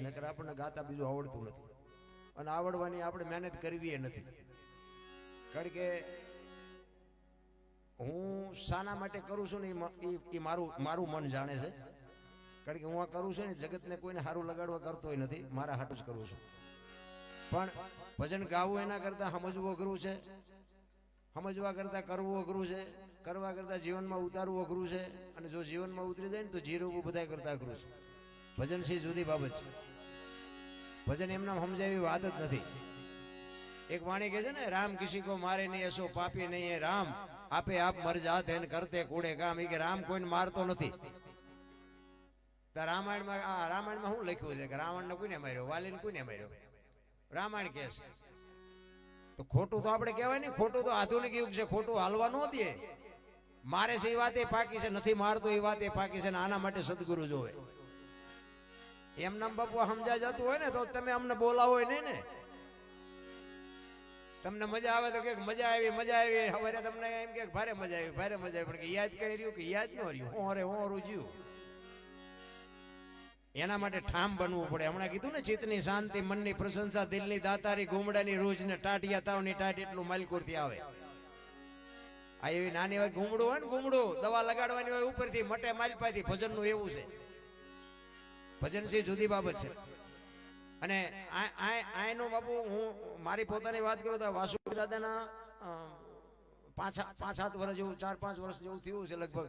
નકર આપણને ગાતા બીજું આવડતું નથી. અને આવડવાની આપણે મહેનત કરવી એ નથી. કારણ કે હું શાના માટે કરું છું ને એ મારું મારું મન જાણે છે. કારણ કે હું આ કરું છું ને જગતને કોઈને સારું લગાડવા કરતોય નથી. મારા હાટું જ કરું છું. પણ ભજન ગાવું એના કરતાં સમજવું અઘરું છે. સમજવા કરતાં કરવું અઘરું છે. કરવા કરતાં જીવનમાં ઉતારવું અઘરું છે. અને જો જીવનમાં ઉતરી જાય ને તો જીરવું બધા કરતાં અઘરું છે. ભજન છે જુદી બાબત છે. ભજન એમના સમજાવી વાત જ નથી. એક વાણી કહે છે ને, રામ કિસી કો મારે નહીં, એસો પાપી નહીં રામ. આપે આપ મર જાત એને કરતે કૂડે કામ એ કે રામ કોઈને મારતો નથી. રામાયણમાં, આ રામાયણમાં શું લખ્યું છે કે રાવણને કોઈને માર્યો? વાલીને કોઈને માર્યો? રામાયણ કે છે. તો ખોટું તો આપણે કહેવાય ને ખોટું તો આધુનિક યુગ છે, ખોટું હાલવા ન દે. મારે છે એ વાત એ પાકી છે, નથી મારતો એ વાત એ પાકી છે ને આના માટે સદગુરુ જોવે. એમ નામ બાપુ સમજાય જતું હોય ને, તો તમે અમને બોલાવો નહીં ને. તમને મજા આવે તો કે મજા આવી મજા આવી. હવે તમને એમ કે ભારે મજા આવી, ભારે મજા આવી. પણ કે યાદ કરી રહ્યું કે યાદ ન રહ્યું અરે હું રૂજ્યું એના માટે ઠામ બનવું પડે. હમણાં કીધું ને, ચિત્તની શાંતિ, મનની પ્રશંસા, દિલની દાતારી ઘૂમડાની રોજ ને ટાટિયા, તાવની ટાટ એટલું માલકુરથી આવે. આ એવી નાની વાત ઘૂમડું હોય ને ઘૂમડું દવા લગાડવાની હોય, ઉપરથી, મટે, માલપાથી, ભજનનું એવું છે. ભજન છે, જુદી બાબત છે. અને આયનો બાપુ, હું મારી પોતાની વાત કરું તો વાસુદેવ દાદાના પાંચ પાંચ સાત વર્ષ જેવું, ચાર પાંચ વર્ષ જેવું થયું છે લગભગ.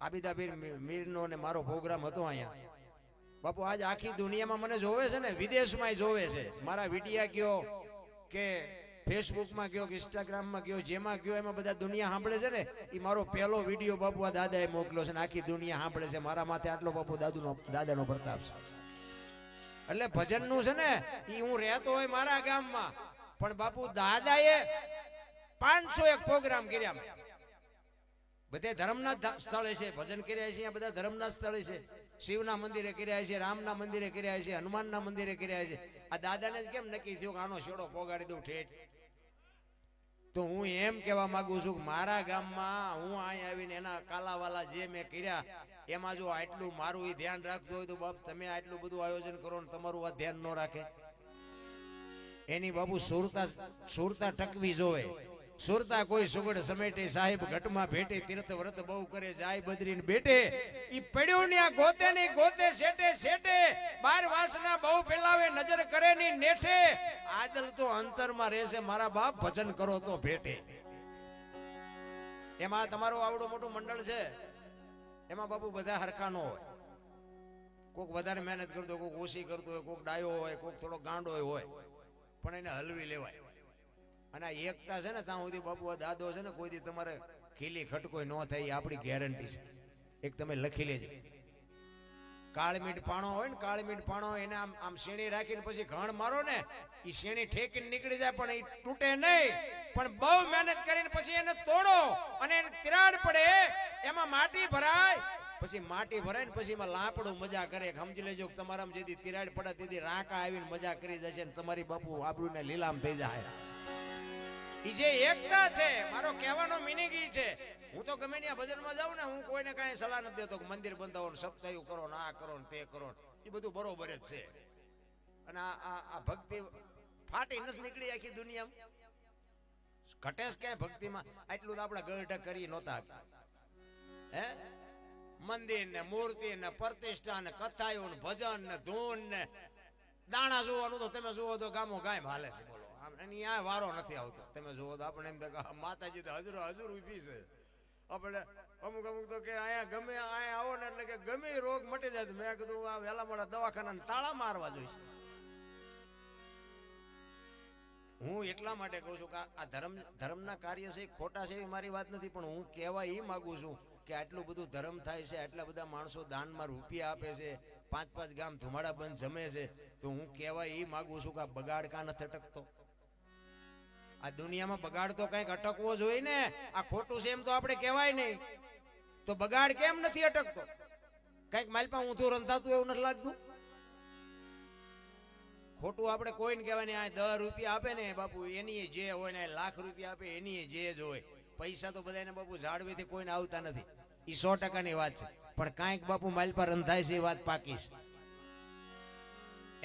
આબિદાબીર મીરનો ને મારો પ્રોગ્રામ હતો અહીંયા. બાપુ, આજ આખી દુનિયામાં મને જોવે છે ને વિદેશમાં જોવે છે. મારા વિટિયા કયો કે ફેસબુકમાં કયો કે ઇન્સ્ટાગ્રામમાં કયો જેમાં કયો એમાં બધા દુનિયા સાંભળે છે ને? એ મારો પહેલો વીડિયો બાપુ આ દાદાએ મોકલો છે ને, આખી દુનિયા સાંભળે છે. મારા માથે આટલો બાપુ દાદુનો, દાદાનો પ્રતાપ છે. એટલે ભજનનું છે ને એ હું રહેતો હોય મારા ગામમાં, પણ બાપુ દાદાએ પાંચસો એક પ્રોગ્રામ કર્યા બધે ધર્મના સ્થળે છે, ભજન કર્યા છે બધા ધર્મના સ્થળે છે. શિવના મંદિરે કર્યા છે, રામના મંદિરે કર્યા છે, હનુમાનના મંદિરે કર્યા છે. આ દાદાને કેમ નક્કી થયું કે આનો શેડો પોગાડી દઉં ઠેઠ? તો હું એમ કહેવા માંગુ છું કે મારા ગામમાં હું અહીંયા આવીને એના કાલાવાલા જે મેં કર્યા, એમાં જો આટલું મારું એ ધ્યાન રાખજો હોય તો બાપ તમે આટલું બધું આયોજન કરો ને તમારું આ ધ્યાન ન રાખે. એની બાબુ સુરતા સુરતા ટકવી જોવે. સુરતા કોઈ સુગડ સમેટે સાહેબ ઘટમાં ભેટે તીર્થ વ્રત બહુ કરે જાય બદરીને બેટે ઈ પડ્યો ને આ ગોતે ને ગોતે સેટે સેટે બાર વાસના બહુ ફેલાવે નજર કરે ની નેઠે. આદલ તો અંતરમાં રહેશે મારા બાપ ભજન કરો તો ભેટે. એમાં તમારું આવડું મોટું મંડળ છે. એમાં બાપુ બધા હરખા નો હોય. કોક વધારે મહેનત કરતો હોય, કોક ઓછી કરતો હોય કોક ડાયો હોય કોક થોડો ગાંડો હોય પણ એને હલવી લેવાય. અને એકતા છે ને, ત્યાં સુધી બાપુ દાદો છે ને, કોઈથી તમારે ખીલી ખટકોઈ ન થાય, એ આપણી ગેરંટી છે. એક તમે લખી લેજો. કાળમીટ પાણો હોય ને કાળમીટ પાણો એને આમ આમ શેણી રાખીને પછી ઘણ મારો ને એ શેણી ઠેકીને નીકળી જાય, પણ એ તૂટે નહીં. પણ બહુ મહેનત કરીને પછી એને તોડો અને એને તિરાડ પડે, એમાં માટી ભરાય. પછી માટી ભરાય ને પછી એમાં લાપડું મજા કરે. સમજી લેજો કે તમારામાં જેથી તિરાડ પડે, તેથી રાંકા આવીને મજા કરી જશે ને તમારી બાપુ આબરૂને લીલામ થઈ જાય. ઈ જે એકતા છે, મારો કહેવાનો મિનિંગ ઈ છે. હું તો ગમે ત્યાં ભજનમાં જાઉં ને, હું કોઈને કાંઈ સલાહ નથી દેતો મંદિર બંધાવો ને સપ્તાહ કરો ને, આ કરો ને, તે કરો એ બધું બરોબર જ છે. અને આ આ ભક્તિ ફાટી નથી નીકળી આખી દુનિયામાં. ઘટે જ ક્યાંય ભક્તિમાં. આટલું તો આપણે ગઢ કરી નહોતા હે? મંદિર ને મૂર્તિ ને પ્રતિષ્ઠા ને કથાયું ભજન ને ધૂન ને દાણા જોવાનું તો તમે જુઓ તો ગામો ગાય હાલે છે. એની આ વારો નથી આવતો. તમે જુઓ તો આપણે એમ કે માતાજી તો હજરો હજુર ઊભી છે. આપણે અમુક અમુક તો કે, અહીંયા ગમે, અહીંયા આવો ને, એટલે કે ગમે રોગ મટી જાય મેં કીધું, આ વહેલા મોડા દવાખાના તાળા મારવા જોઈશે. હું એટલા માટે કહું છું કે આ ધર્મ, ધર્મના કાર્ય છે ખોટા છે એવી મારી વાત નથી, પણ હું કહેવા એ માગુ છું કે આટલું બધું ધર્મ થાય છે, આટલા બધા માણસો દાનમાં રૂપિયા આપે છે, પાંચ પાંચ ગામ ધુમાડા બંધ જમે છે, તો હું કહેવા એ માગુ છું કે આ બગાડ કા નથી અટકતો? આ દુનિયામાં બગાડ તો કંઈક અટકવો જોઈએ ને. આ ખોટું છે એમ તો આપણે કહેવાય નહીં. તો બગાડ કેમ નથી અટકતો? કંઈક માલપા ઊંધું રંધાતું એવું નથી લાગતું? ખોટું આપણે કોઈને કહેવાય નહીં, આ દસ રૂપિયા આપે ને બાપુ એની જે હોય ને, લાખ રૂપિયા આપે એની જે જ હોય. પૈસા તો બધાને બાપુ ઝાડવેથી કોઈને આવતા નથી. એ સો ટકાની વાત છે. પણ કાંઈક બાપુ માલ પર રંધાય છે એ વાત પાકી છે.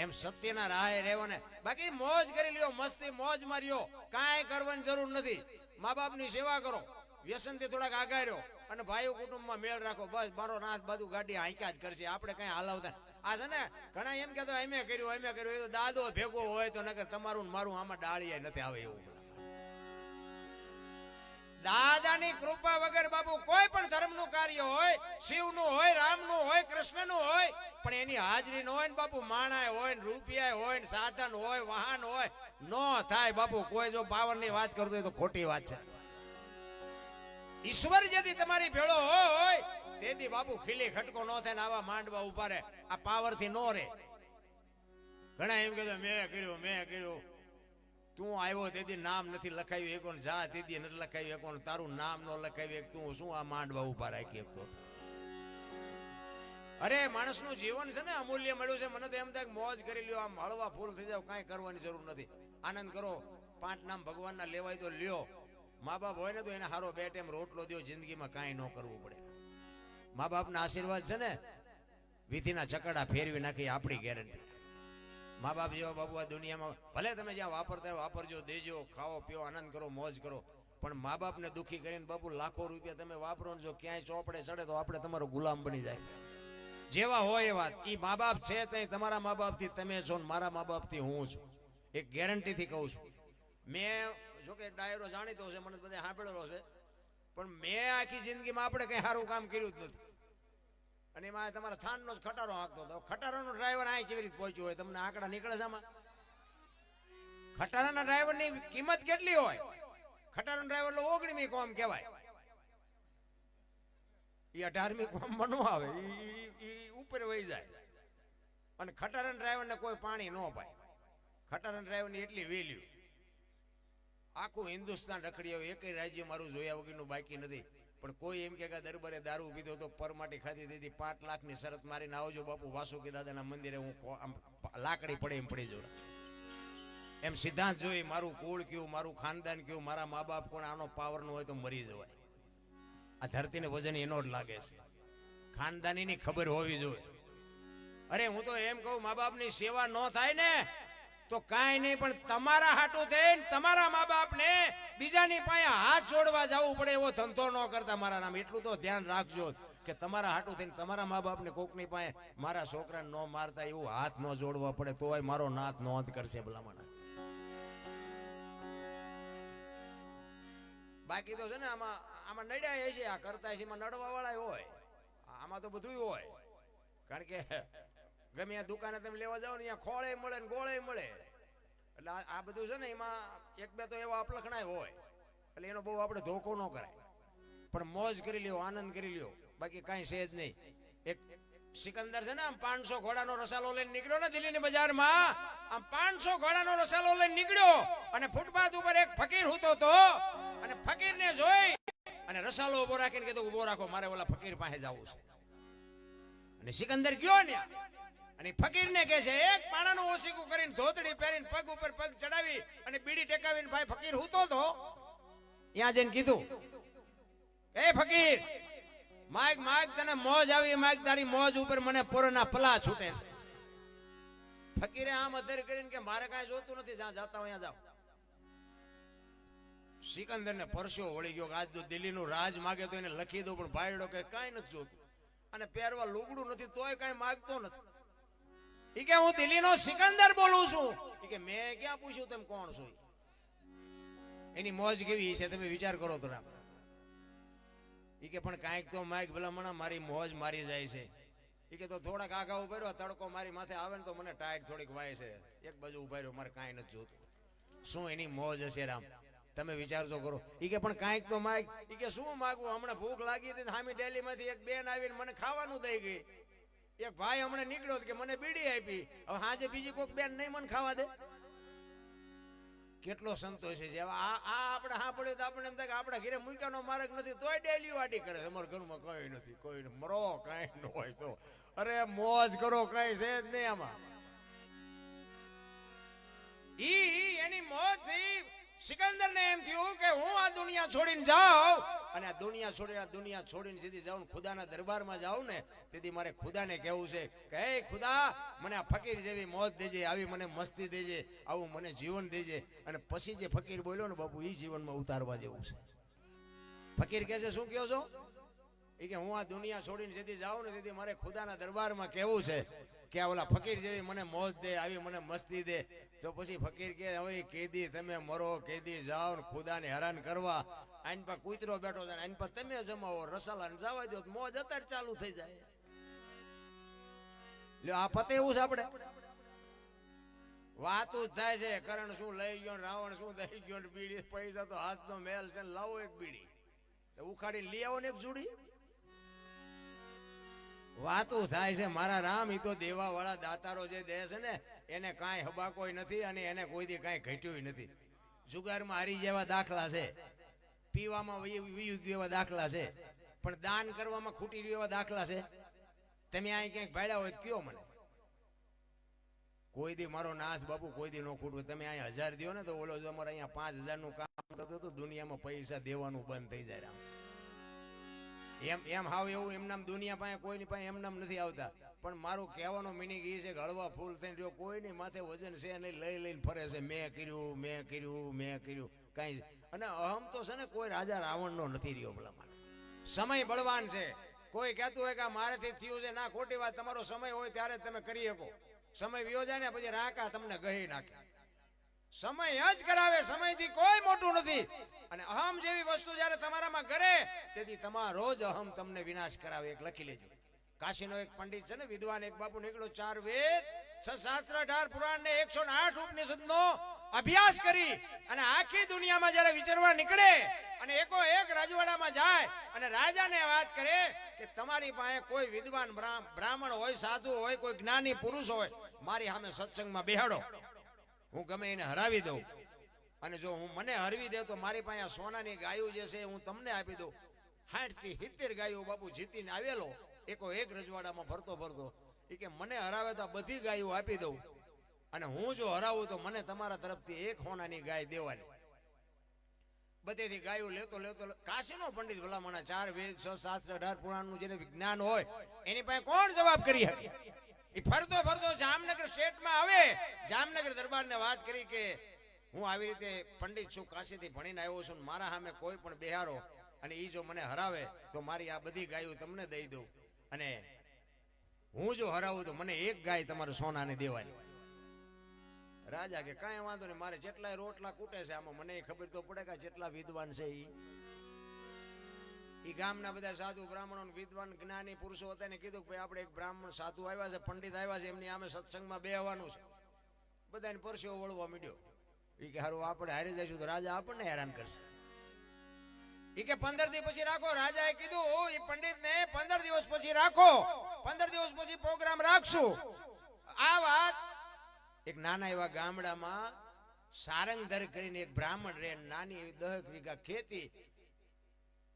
એમ સત્યના રાહે રહેવો ને. બાકી મોજ કરી લ્યો, મસ્તી, મોજ માર્યો. કાંઈ કરવાની જરૂર નથી. મા બાપની સેવા કરો. વ્યસનથી થોડાક આગા રહ્યો અને ભાઈઓ કુટુંબમાં મેળ રાખો. બસ, મારો નાથ બધું ગાડી હાંક્યા જ કરશે. આપણે કઈ હાલવતા આ છે ને, ઘણા એમ કહેતો એમે કર્યું એમે કર્યું. એ તો દાદો ભેગો હોય તો નકર તમારું મારું આમાં ડાળીએ નથી આવે એવું. દાદાની કૃપા વગર બાબુ કોઈ પણ ધર્મનું કાર્ય હોય, શિવનું હોય, રામનું હોય, કૃષ્ણનું હોય, પણ એની હાજરી ન હોય ને બાપુ, માણાય હોય ને રૂપિયા હોય ને સાધન હોય, વાહન હોય, નો થાય બાપુ. કોઈ જો પાવરની વાત કરતો હોય તો ખોટી વાત છે. ઈશ્વર જેથી તમારી ભેળો હોય, તેથી બાપુ ખીલી ખટકો ન થાય ને આવા માંડવા ઊભા રહે. આ પાવરથી નો રે ઘણા એમ કહેતો, મેં કર્યું મેં કર્યું. તું આવ્યો તેથી નામ નથી લખાયું એકોને જા તેથી નથી લખાયું એકોને તારું નામ ન લખાયું તું શું આ માંડવા ઊભા રાખી શકતો અરે, માણસનું જીવન છે ને અમૂલ્ય મળ્યું છે. મને તો એમ થાય મોજ કરી લ્યો, આમ હળવા ફૂલ થઈ જાવ, કાંઈ કરવાની જરૂર નથી. આનંદ કરો, પાંચ નામ ભગવાનના લેવાય તો લ્યો. મા બાપ હોય ને તો એને હારો બે ટાઈમ રોટલો દો જિંદગીમાં કાંઈ ન કરવું પડે. મા બાપના આશીર્વાદ છે ને, વિધિના ચકડા ફેરવી નાખી આપણી ગેરંટી. મા બાપ જેવા બાબુ આ દુનિયામાં ભલે તમે જ્યાં વાપરતા વાપરજો, દેજો, ખાઓ, પીઓ, આનંદ કરો, મોજ કરો. પણ મા બાપને દુઃખી કરીને બાપુ લાખો રૂપિયા તમે વાપરો ને જો ક્યાંય ચોપડે ચડે તો આપણે તમારો ગુલામ બની જાય. જેવા હોય એવા એ મા બાપ છે ત્યાં તમારા મા બાપથી તમે છો ને મારા મા બાપથી હું છું. એક ગેરંટીથી કહું છું. મેં જોકે ડાયરો જાણીતો છે, મને બધા સાંભળેલો છે. પણ મેં આખી જિંદગીમાં આપણે કંઈ સારું કામ કર્યું જ નથી. અને એમાં તમારા થાનનો જ ખટારો હાંકતો હતો. ખટારાનો ડ્રાઈવર અહીં કેવી રીતે પહોંચ્યો હોય, તમને આંકડા નીકળે છે આમાં? ખટારાના ડ્રાઈવરની કિંમત કેટલી હોય? ખટારાનો ડ્રાઈવર એટલે ઓગણીમી કોમ કહેવાય. એ અઢારમી કોમમાં ન આવે એ ઉપર વહી જાય. અને ખટારાના ડ્રાઈવરને કોઈ પાણી ન પાય. ખટારાના ડ્રાઈવરની એટલી વેલ્યુ આખું હિન્દુસ્તાન રખડી આવ્યું એક રાજ્ય મારું જોયા વગરનું બાકી નથી. પણ કોઈ એમ કે દરબારે દારૂ પીધો તો પરમાટી ખાધી દીધી. પાંચ લાખની શરત મારીને આવજો બાપુ. વાસુકી દાદાના મંદિરે હું આમ લાકડી પડે એમ પડી જોડે. એમ સિદ્ધાંત જોઈ મારું કુળ કયું, મારું ખાનદાન કયું, મારા મા બાપ કોણ, આનો પાવરનું હોય તો મરી જવાય. આ ધરતીને વજન એનો જ લાગે છે. ખાનદાનીની ખબર હોવી જોઈએ. અરે હું તો એમ કહું, મા બાપની સેવા ન થાય ને તો કાંઈ નહીં, પણ તમારા હાટું થઈને તમારા મા બાપને બીજાની પાસે હાથ જોડવા જવું પડે એવો ધંધો ન કરતા મારા નામ. એટલું તો ધ્યાન રાખજો કે તમારા હાટું થઈને તમારા મા બાપને કોકની પાસે મારા છોકરાને ન મારતા એવું હાથ ન જોડવા પડે, તોય મારો નાથ નોંધ કરશે ભલામણ. બાકી તો છે ને આમાં આમાં નડ્યા છે આ કરતા છે એમાં નડવા વાળા હોય. આમાં તો બધું હોય. કારણ કે ગમે આ દુકાને તમે લેવા જાઓ ને અહીંયા ખોળે મળે ને ગોળે મળે. એટલે આ બધું છે ને એમાં એક બે તો એવા અપલખણાય હોય. એટલે એનો બહુ આપણે ધોકો ન કરાય. પણ મોજ કરી લ્યો, આનંદ કરી લ્યો. બાકી કાંઈ છે જ નહીં. એક સિકંદર છે ને આમ પાંચસો ઘોડાનો રસાલો લઈને નીકળ્યો ને દિલ્હીની બજારમાં. આમ પાંચસો ઘોડાનો રસાલો લઈને નીકળ્યો અને ફૂટપાથ ઉપર એક ફકીર હતો તો અને ફકીરને જોઈ અને રસાલો ઊભો રાખીને કીધું, ઊભો રાખો, મારે ઓલા ફકીર પાસે જવું છે. અને સિકંદર ગયો ને અને ફકીરને કહે છે, એક પાણાનું ઓસીકું કરીને ધોતડી પહેરીને પગ ઉપર પગ ચડાવી અને બીડી ટેકાવીને ભાઈ ફકીર હૂતો તો ત્યાં જઈને કીધું એ ફકીર, માગ માગ, તને મોજ આવી, માગ, તારી મોજ ઉપર મને પોરના પલા છૂટે છે. ફકીરે આમ અધર કરીને કે, મારે કાંઈ જોતું નથી, જ્યાં જાતા ત્યાં જાઓ. સિકંદર ને પરસ્યો વળી ગયો આજ તો દિલ્હી નું રાજ માગે તો એને લખી દો પણ ભાઈડો કે કાંઈ નથી જોતું. અને પહેરવા લુગડું નથી, તોય કાંઈ માગતો નથી. ઈ કે હું દિલ્હીનો સિકંદર બોલું છું. ઈ કે મેં ક્યાં પૂછ્યું તેમ કોણ છો એની મોજ કેવી છે તમે વિચાર કરો તો રામ ઈ કે પણ કાંઈક તો માઈક ભલામણા મારી મોજ મારી જાય છે. ઈ કે તો થોડાક આગા ઊભા રહ્યો તડકો મારી માથે આવે ને તો મને ટાઈટ થોડીક વાય છે. એક બાજુ ઊભા રહ્યો મારે કાંઈ નથી જોતું. શું એની મોજ હશે રામ? તમે વિચારજો કરો. ઈ કે પણ કાંઈક તો માગ ઈ કે શું માગવું? હમણાં ભૂખ લાગી હતી હામી ડેલીમાંથી એક બેન આવીને મને ખાવાનું દઈ ગઈ. એક ભાઈ હમણાં નીકળ્યો કે મને બીડી આપી. હવે હાજે બીજી કોઈક બેન નહીં મને ખાવા દે. કેટલો સંતોષ છે. આ આ આપણે હા પડ્યો તો આપણે એમ થાય કે આપણા ઘરે મૂક્યાનો માર્ગ નથી, તોય ડેલી વાડી કરે અમારા ઘરમાં કઈ નથી, કોઈ. મરો, કઈ ન હોય તો. અરે, મોજ કરો, કઈ છે જ નહીં આમાં. ઈ એની મોજથી સિકંદરને એમ થયું કે હું આ દુનિયા છોડીને જાઉં અને આ દુનિયા છોડીને દુનિયા છોડીને સીધી જાઉં ખુદાના દરબારમાં જાઉં ને તેથી મારે ખુદાને કહેવું છે કે, હે ખુદા, મને આ ફકીર જેવી મોત દેજે, આવી મને મસ્તી દેજે, આવું મને જીવન દેજે. અને પછી જે ફકીર બોલ્યો ને, બાપુ એ જીવનમાં ઉતારવા જેવું છે. ફકીર કહે છે, શું કહો છો? એ કે, હું આ દુનિયા છોડીને જેથી જાઉં ને તેથી મારે ખુદાના દરબારમાં કહેવું છે કે ઓલા ફકીર જેવી મને મોજ દે, આવી મને મસ્તી દે. તો પછી ફકીર કે, હવે કેદી તમે મરો, કેદી જાઓ ને ખુદાને હેરાન કરવા. આઈન પર કૂતરો બેઠો છે આઈન પર તમે જમાવો રસાલાને જવા દો મોજ અત્યારે ચાલુ થઈ જાય. લ્યો, આ પતે એવું છે આપણે? વાતું જ થાય છે, કરણ શું લઈ ગયો રાવણ શું થઈ ગયો ને બીડી, પૈસા તો હાથનો મેલ છે લાવો એક બીડી. ઉખાડી લઈ આવો ને એક જુડી. વાતું થાય છે, મારા રામ એ તો દેવા વાળા દાતારો જે દે છે ને, એને કાંઈ હબાકોય નથી અને એને કોઈ દી કાંઈ ઘટ્યું નથી. જુગારમાં હારી જેવા દાખલા છે. પીવામાં એવા દાખલા છે. પણ દાન કરવામાં ખૂટી રહ્યું એવા દાખલા છે. તમે અહીં ક્યાંક ભાડ્યા હોય કયો મને. કોઈ દી મારો નાશ બાપુ કોઈ દી નો ખૂટવું. તમે અહીંયા હજાર દો ને તો ઓલો તમારે અહીંયા પાંચ હજારનું કામ કરતો તો દુનિયામાં પૈસા દેવાનું બંધ થઈ જાય રામ. એમ એમ હાવ એવું એમનામ દુનિયા પાસે કોઈની પાસે એમનામ નથી આવતા. પણ મારું કહેવાનો મિનિંગ એ છે કે હળવા ફૂલ થઈને જો કોઈની માથે વજન છે નહીં, લઈ લઈને ફરે છે, મેં કર્યું મેં કર્યું મેં કર્યું, કાંઈ અને અહમ તો છે ને કોઈ રાજા રાવણનો નથી રહ્યો ભલા મારે સમય બળવાન છે. કોઈ કહેતું હોય કે મારાથી થયું છે, ના ખોટી વાત, તમારો સમય હોય ત્યારે તમે કરી શકો. સમય વિયો જાય ને, પછી રાકા તમને ગહી નાખે. સમય જ કરાવે, સમયથી કોઈ મોટું નથી. અને અહમ જેવી વસ્તુ જ્યારે તમારામાં કરે, તેથી તમારો જ અહમ તમને વિનાશ કરાવે. એક લખી લેજો. કાશીનો એક પંડિત છે ને, વિદ્વાન એક બાપુ નીકળ્યો, ચાર વેદ, છ શાસ્ત્ર, અઢાર પુરાણ ને એકસો આઠ ઉપનિષદ નો અભ્યાસ કરી અને આખી દુનિયામાં જ્યારે વિચારવા નીકળે અને એકો એક રાજવાડામાં જાય અને રાજાને વાત કરે કે તમારી પાસે કોઈ વિદ્વાન બ્રા- બ્રાહ્મણ હોય, સાધુ હોય, કોઈ જ્ઞાની પુરુષ હોય, મારી સામે સત્સંગમાં બેહાડો. હું ગમે એને હરાવી દઉં. અને જો હું મને હરવી દે તો મારી પાસે સોનાની ગાયો જે છે હું તમને આપી દઉં. સાઠથી સિત્તેર ગાયો બાપુ જીતીને આવેલો. એકો એક રજવાડામાં ફરતો ફરતો એ કે મને હરાવે તો બધી ગાયો આપી દઉં. અને હું જો હરાવું તો મને તમારા તરફથી એક હોનાની ગાય દેવાની. બધેથી ગાયો લેતો લેતો કાશીનો પંડિત ભલામણા ચાર વેદ છ શાસ્ત્ર અઢાર પુરાણનું જેને વિજ્ઞાન હોય, એની પાસે કોણ જવાબ કરી શકે? એ ફરતો ફરતો જામનગર સ્ટેટમાં આવે. જામનગર દરબારને વાત કરી કે, હું આવી રીતે પંડિત છું, કાશીથી ભણીને આવ્યો છું મારા સામે કોઈ પણ બિહારો અને એ જો મને હરાવે, તો મારી આ બધી ગાયો તમને દઈ દઉં. અને હું જો હરાવું તો મને એક ગાય તમારું સોનાને દેવાની રાજા કે, કાંઈ વાંધો નહીં, મારે જેટલાય રોટલા કૂટે છે, આમાં મને ખબર તો પડે કે જેટલા વિદ્વાન છે ઈ. ઈ ગામના બધા સાધુ, બ્રાહ્મણો વિદ્વાન, જ્ઞાની પુરુષો હતા ને કીધું ભાઈ આપણે એક બ્રાહ્મણ સાધુ આવ્યા છે, પંડિત આવ્યા છે, એમની આમે સત્સંગમાં બેહવાનું છે. બધાને પરસ્યો વળવા માંડ્યો. એ કે હારું, આપણે હારી જઈશું તો રાજા આપણને હેરાન કરશે. એ કે પંદર દિવસ પછી રાખો. રાજાએ કીધું એ પંડિત ને પંદર દિવસ પછી રાખો. પંદર દિવસ પછી પ્રોગ્રામ રાખશું. આ વાત એક નાના એવા ગામડામાં સારંગધર કરીને એક બ્રાહ્મણ રે નાની એવી દહક વીઘા ખેતી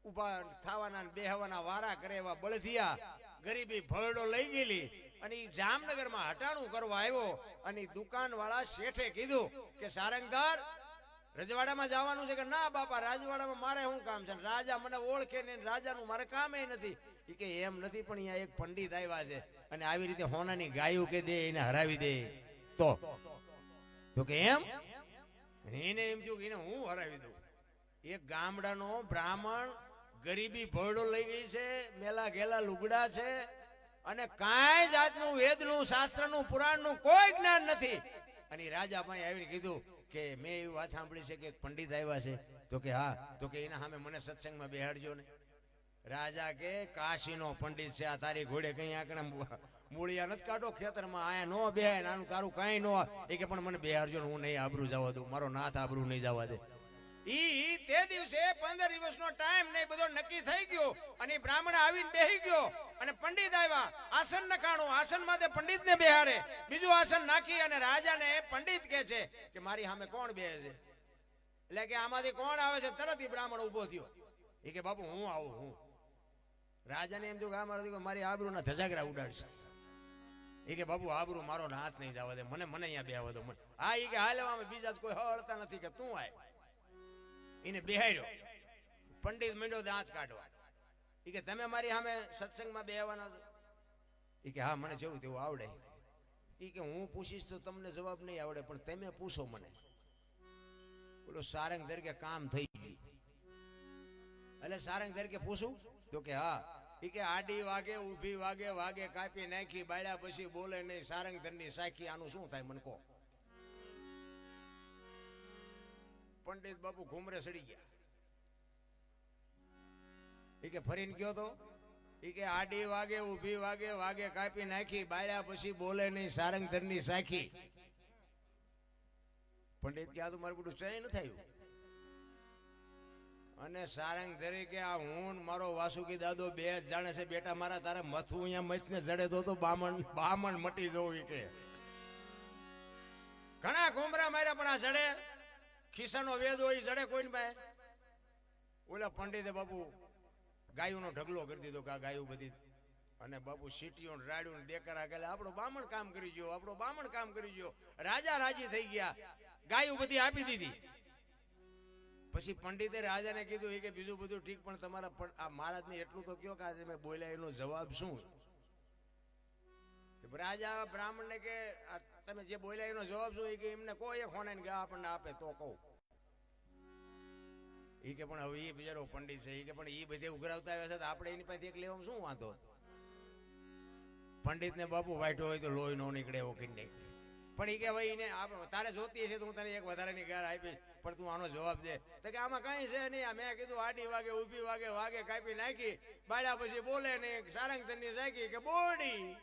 ઊભા થવાના બેહવાના વારા કરે એવા બળધિયા ગરીબી ભરડો લઈ ગયેલી. અને એ જામનગરમાં હટાણું કરવા આવ્યો અને દુકાનવાળા શેઠે કીધું કે સારંગધાર રજવાડામાં જવાનું છે કે ના બાપા? રાજવાડામાં મારે શું કામ છે? રાજા મને ઓળખે ને રાજાનું મારે કામ એ નથી. એ કે, એમ નથી, પણ અહીંયા એક પંડિત આવ્યા છે અને આવી રીતે હોનાની ગાયું કે દે, એને હરાવી દે. તો તો કે, એમ? એને એમ થયું કે, એને હું હરાવી દઉં? એક ગામડાનો બ્રાહ્મણ ગરીબી ભરડો લઈ ગઈ છે, મેલા ગેલા લુગડા છે, અને કાંઈ જાતનું વેદનું, શાસ્ત્રનું, પુરાણનું કોઈ જ્ઞાન નથી. અને રાજા ભાઈ આવીને કીધું કે મેં એવી વાત સાંભળી છે કે પંડિત આવ્યા છે. તો કે હા, તો કે એના સામે મને સત્સંગમાં બેહાડજો ને. રાજા કે, કાશીનો પંડિત છે, આ તારી ઘોડે કઈ આંકડે મૂળિયા નથી કાઢો ખેતરમાં, આયા નો બેહાય નાનું તારું કાંઈ નો એ કે, પણ મને બેહાડજો હું નહીં આબરું જવા દઉં, મારો નાથ આબરું નહીં જવા દે. ઈ તે દિવસે પંદર દિવસનો ટાઈમ ને બધો નક્કી થઈ ગયો. અને બ્રાહ્મણ આવીને બેહી ગયો. અને પંડિત આવ્યા. આસન નખાણું આસન માથે પંડિત ને બેહારે. બીજું આસન નાખી અને રાજાને પંડિત કે છે કે મારી સામે કોણ બેહે છે એટલે કે આમાંથી કોણ આવે છે? તરત ઈ બ્રાહ્મણ ઊભો થયો. એ કે, બાપુ, હું આવું, હું. રાજાને એમ જો કે આ મારો મારી આબરૂના ધજાગરા ઉડાડશે. એ કે બાબુ આબરૂ મારો હાથ નહીં જવા દે. મને મને અહીંયા બેહવા દો. મને. હા એ કે, હાલે અમે બીજા કોઈ હળતા નથી કે તું આય. એને બેહાડ્યો પંડિત મીંડો દાંત કાઢવા. એ કે, તમે મારી સામે સત્સંગમાં બેહવાના છો? એ કે, હા, મને જેવું તેવું આવડે. એ કે, હું પૂછીશ તો તમને જવાબ નહીં આવડે, પણ તમે પૂછો મને. બોલો, સારંગ તરીકે કામ થઈ ગયું. એટલે સારંગ તરીકે પૂછું? તો કે, હા. એ કે, આડી વાગે, ઊભી વાગે વાગે કાપી નાખી, બાળ્યા પછી બોલે નહીં, સારંગ ધરની સાખી, આનું શું થાય, મને કહો. પંડિત બાપુ ઘુમરે સડી ગયા. એ કે ફરીને ગયો તો? એ કે આડી વાગે, ઊભી વાગે વાગે કાપી નાખી, બાળ્યા પછી બોલે નહીં સારંગ ધરની સાખી. પંડિત કે આ તો મારું બધું ચય ન થયું. અને સારંગ તરીકે આ હું મારો વાસુકી દાદો બે જાણે છે, બેટા મારા તારે મથું અહીંયા મથને જડે તો બામણ બામણ મટી જવું કે. ઘણા ઘુમરા માર્યા પણ આ જડે. ખિસ્સાનો વેદ હોય જડે કોઈને પાસે? ઓલા પંડિતે બાપુ ગાયુંનો ઢગલો કરી દીધો કે આ ગાયું બધી. અને બાપુ સીટીઓ રાડ્યું દેકરા ગયેલા. આપણો બામણ કામ કરી ગયો, આપણો બામણ કામ કરી ગયો. રાજા રાજી થઈ ગયા. ગાયું બધી આપી દીધી. પછી પંડિતે રાજાને કીધું કે બીજું બધું ઠીક, પણ તમારા આ મહારાજને એટલું તો કયો કે આજે મેં બોલ્યા એનો જવાબ શું? રાજા બ્રાહ્મણને કે તમે જે બોલ્યા એનો જવાબ શું? કે, એમને કોઈ ફોન કે આપણને આપે તો કહું. એ કે, પણ હવે એ બિચારો પંડિત છે. એ કે, પણ એ બધે ઉઘરાવતા આવ્યા છે તો આપણે એની પાસે એક લેવામાં શું વાંધો? પંડિતને બાપુ વાઈટો હોય તો લોહી નો નીકળે એવો કરી પણ એ કે ભાઈ એને તારે જોતી હશે તો હું તને એક વધારાની ગાર આપીશ, પણ તું આનો જવાબ દે. તો કે, આમાં કઈ છે નહીં. મેં કીધું, આડી વાગે, ઊભી વાગે વાગે કાપી નાખી બાળ્યા પછી બોલે નહીં સારંગ ધરની સાકી કે બોડી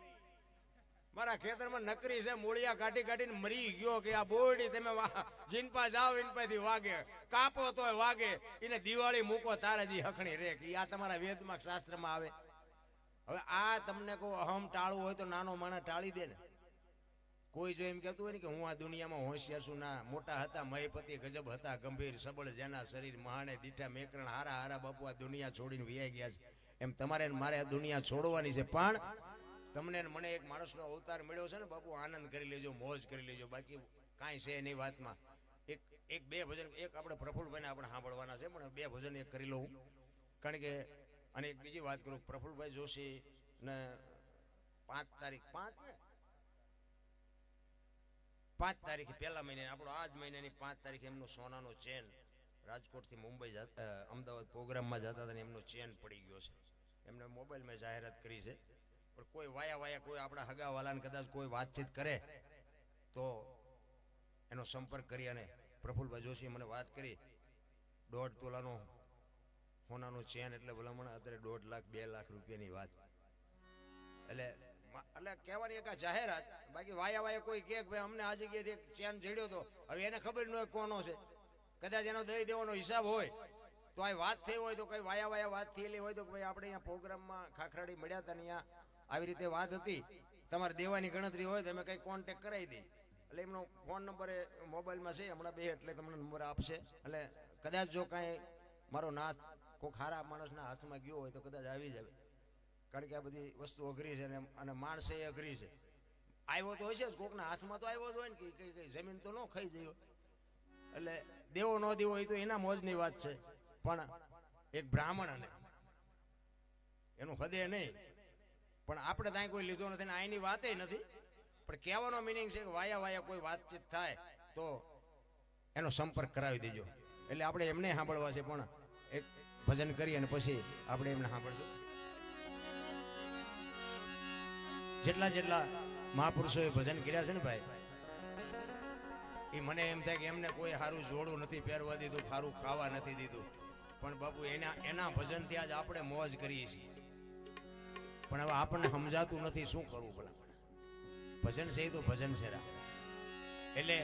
મારા ખેતરમાં નકરી છે, મૂળિયા કાઢી કાઢીને મરી ગયો કે આ બોરડી તમે જીનપા જાઓ, ઇનપાથી વાગે. કાપો તોય વાગે. એને દિવાળી મૂકો તારાજી હખણી રે કે આ તમારા વેદમાં શાસ્ત્રમાં આવે. હવે આ તમને કહું, અહમ ટાળવું હોય તો નાનો માણસ ટાળી દે ને. કોઈ જો એમ કહેતું હોય ને કે હું આ દુનિયામાં હોશિયાર છું ના મોટા હતા, મહીપતિ, ગજબ હતા, ગંભીર, સબળ, જેના શરીર મહાને, દીઠા મેકરણ, હારા હારા બાપુ આ દુનિયા છોડીને વ્યાઈ ગયા છે. એમ તમારે મારે આ દુનિયા છોડવાની છે. પણ તમને મને એક માણસનો અવતાર મળ્યો છે ને, બાપુ, આનંદ કરી લેજો, મોજ કરી લેજો. બાકી કાંઈ છે નહીં વાતમાં. એક એક બે ભજન, એક આપણે પ્રફુલ્લભાઈને આપણે સાંભળવાના છે, પણ બે ભજન એક કરી લઉં. કારણ કે, અને એક બીજી વાત કરું પ્રફુલ્લભાઈ જોશી ને પાંચ તારીખ, પાંચ પાંચ તારીખે, પહેલા મહિને, આપણો આ જ મહિનાની પાંચ તારીખે એમનો સોનાનો ચેન રાજકોટથી મુંબઈ જતા અમદાવાદ પ્રોગ્રામમાં જતા હતા એમનો ચેન પડી ગયો છે. એમને મોબાઈલમાં જાહેરાત કરી છે. પણ કોઈ વાયા વાયા કોઈ આપણા હગાવાલાને કદાચ કોઈ વાતચીત કરે તો એનો સંપર્ક કરી અને પ્રફુલભાઈ જોશીએ મને વાત કરી. દોઢ તોલાનો સોનાનો ચેન એટલે ભલામણ અત્યારે દોઢ લાખ, બે લાખ રૂપિયાની વાત. એટલે એટલે કહેવાની એક જાહેરાત, બાકી વાયા વાયા કોઈ કે ભાઈ અમને આ જગ્યાએથી ચેન જડ્યો તો, હવે એને ખબર ન હોય કોનો છે. કદાચ એનો દઈ દેવાનો હિસાબ હોય, તો આ વાત થઈ હોય તો કઈ વાયા વાયા વાત થયેલી હોય તો ભાઈ આપણે અહીંયા પ્રોગ્રામમાં ખાખરાડી મળ્યા હતા અહીંયા આવી રીતે વાત હતી. તમારે દેવાની ગણતરી હોય તો અમે કંઈ કોન્ટેક કરાવી દઈ એટલે એમનો ફોન નંબર એ મોબાઈલમાં છે. હમણાં બે એટલે તમને નંબર આપશે. એટલે કદાચ જો કાંઈ મારો નાથ કોઈ ખારા માણસના હાથમાં ગયો હોય તો કદાચ આવી જાવે કારણ કે આ બધી વસ્તુ અઘરી છે અને માણસે એ અઘરી છે. આવ્યો તો હશે જ. કોકના હાથમાં તો આવ્યો જ હોય ને કે કઈ કઈ જમીન તો ન ખાઈ જયો એટલે દેવો ન દેવો એ તો એના મોજની વાત છે. પણ એક બ્રાહ્મણ અને એનું હૃદય નહીં. પણ આપણે ત્યાં કોઈ લીધો નથી ને આની વાતે નથી. પણ કહેવાનો મિનિંગ છે કે વાયા વાયા કોઈ વાતચીત થાય તો એનો સંપર્ક કરાવી દેજો. એટલે આપણે એમને સાંભળવા છે પણ એક ભજન કરી અને પછી આપણે એમને સાંભળશું. જેટલા જેટલા મહાપુરુષોએ ભજન કર્યા છે ને ભાઈ, એ મને એમ થાય કે એમને કોઈ સારું જોડું નથી, પહેરવા દીધું સારું ખાવા નથી દીધું. પણ બાપુ, એના એના ભજનથી આજ આપણે મોજ કરીએ છીએ. પણ હવે આપણને સમજાતું નથી શું કરવું ભલા ભજન છે તો ભજન છે એટલે